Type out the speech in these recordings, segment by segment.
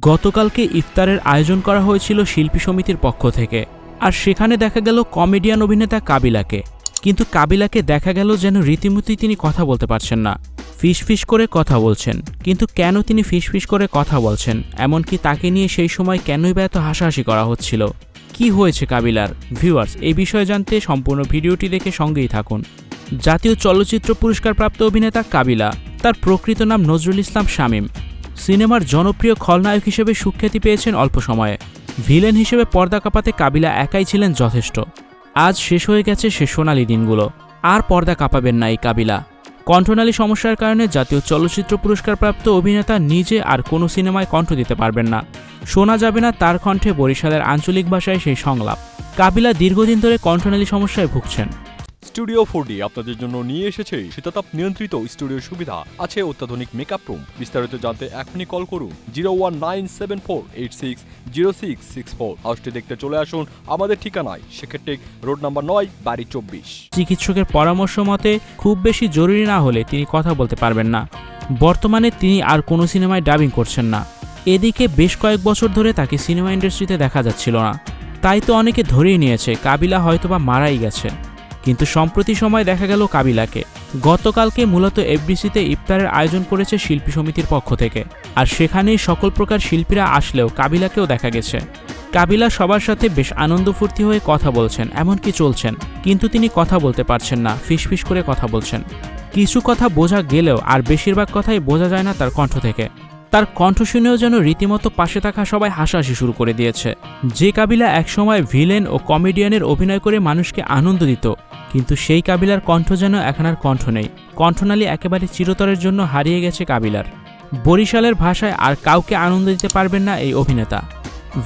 গতকালকে ইফতারের আয়োজন করা হয়েছিল শিল্পী সমিতির পক্ষ থেকে। আর সেখানে দেখা গেল কমেডিয়ান অভিনেতা কাবিলাকে। কিন্তু কাবিলাকে দেখা গেল যেন রীতিমতি তিনি কথা বলতে পারছেন না। ফিস ফিস করে কথা বলছেন। কিন্তু কেন তিনি ফিস ফিস করে কথা বলছেন? এমনকি তাকে নিয়ে সেই সময় কেনই বা এত হাসাহাসি করা হচ্ছিল? কি হয়েছে কাবিলার? ভিউয়ার্স, এই বিষয়ে জানতে সম্পূর্ণ ভিডিওটি দেখে সঙ্গেই থাকুন। জাতীয় চলচ্চিত্র পুরস্কারপ্রাপ্ত অভিনেতা কাবিলা। তার প্রকৃত নাম নজরুল ইসলাম শামীম। সিনেমার জনপ্রিয় খলনায়ক হিসেবে সুখ্যাতি পেয়েছেন অল্প সময়ে। ভিলেন হিসেবে পর্দা কাঁপাতে কাবিলা একাই ছিলেন যথেষ্ট। আজ শেষ হয়ে গেছে সে সোনালি দিনগুলো। আর পর্দা কাঁপাবেন না এই কাবিলা। কণ্ঠনালী সমস্যার কারণে জাতীয় চলচ্চিত্র পুরস্কারপ্রাপ্ত অভিনেতা নিজে আর কোনো সিনেমায় কণ্ঠ দিতে পারবেন না। শোনা যাবে না তার কণ্ঠে বরিশালের আঞ্চলিক ভাষায় সেই সংলাপ। কাবিলা দীর্ঘদিন ধরে কণ্ঠনালী সমস্যায় ভুগছেন। স্টুডিও ফোর আপনাদের জন্য নিয়ে এসেছে শীতাতাপ নিয়ন্ত্রিত স্টুডিও সুবিধা। আছে অত্যাধুনিক মেকআপ রুম বিস্তারিত জানতে এখনই কল করুন zero one nine seven four eight six zero six six four হাউসটি দেখতে চলে আসুন আমাদের ঠিকানায়, সেক্ষেত্রে রোড নাম্বার নয়, বাড়ি চব্বিশ। চিকিৎসকের পরামর্শ মতে, খুব বেশি জরুরি না হলে তিনি কথা বলতে পারবেন না। বর্তমানে তিনি আর কোনো সিনেমায় ডাবিং করছেন না। এদিকে বেশ কয়েক বছর ধরে তাকে সিনেমা ইন্ডাস্ট্রিতে দেখা যাচ্ছিল না। তাই তো অনেকে ধরেই নিয়েছে, কাবিলা হয়তোবা মারাই গেছে কিন্তু সম্প্রতি সময় দেখা গেল কাবিলাকে। গতকালকে মূলত এফবিসিতে ইফতারের আয়োজন করেছে শিল্পী সমিতির পক্ষ থেকে। আর সেখানেই সকল প্রকার শিল্পীরা আসলেও কাবিলাকেও দেখা গেছে। কাবিলা সবার সাথে বেশ আনন্দ ফুর্তি হয়ে কথা বলছেন, এমনকি চলছেন। কিন্তু তিনি কথা বলতে পারছেন না, ফিসফিস করে কথা বলছেন। কিছু কথা বোঝা গেলেও আর বেশিরভাগ কথাই বোঝা যায় না তার কণ্ঠ থেকে। তার কণ্ঠ শুনেও যেন রীতিমতো পাশে থাকা সবাই হাসাহাসি শুরু করে দিয়েছে। যে কাবিলা একসময় ভিলেন ও কমেডিয়ানের অভিনয় করে মানুষকে আনন্দ দিত কিন্তু সেই কাবিলার কণ্ঠ যেন এখন আর কণ্ঠ নেই। কণ্ঠনালী একেবারে চিরতরের জন্য হারিয়ে গেছে কাবিলার। বরিশালের ভাষায় আর কাউকে আনন্দ দিতে পারবেন না এই অভিনেতা।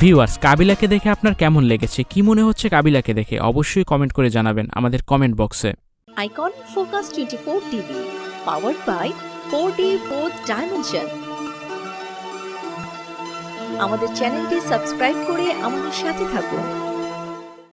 ভিউয়ার্স, কাবিলাকে দেখে আপনার কেমন লেগেছে? কি মনে হচ্ছে কাবিলাকে দেখে? অবশ্যই কমেন্ট করে জানাবেন আমাদের কমেন্ট বক্সে। Icon focus twenty four TV powered by four D four dimension আমাদের চ্যানেলটি সাবস্ক্রাইব করে আমাদের সাথে থাকুন।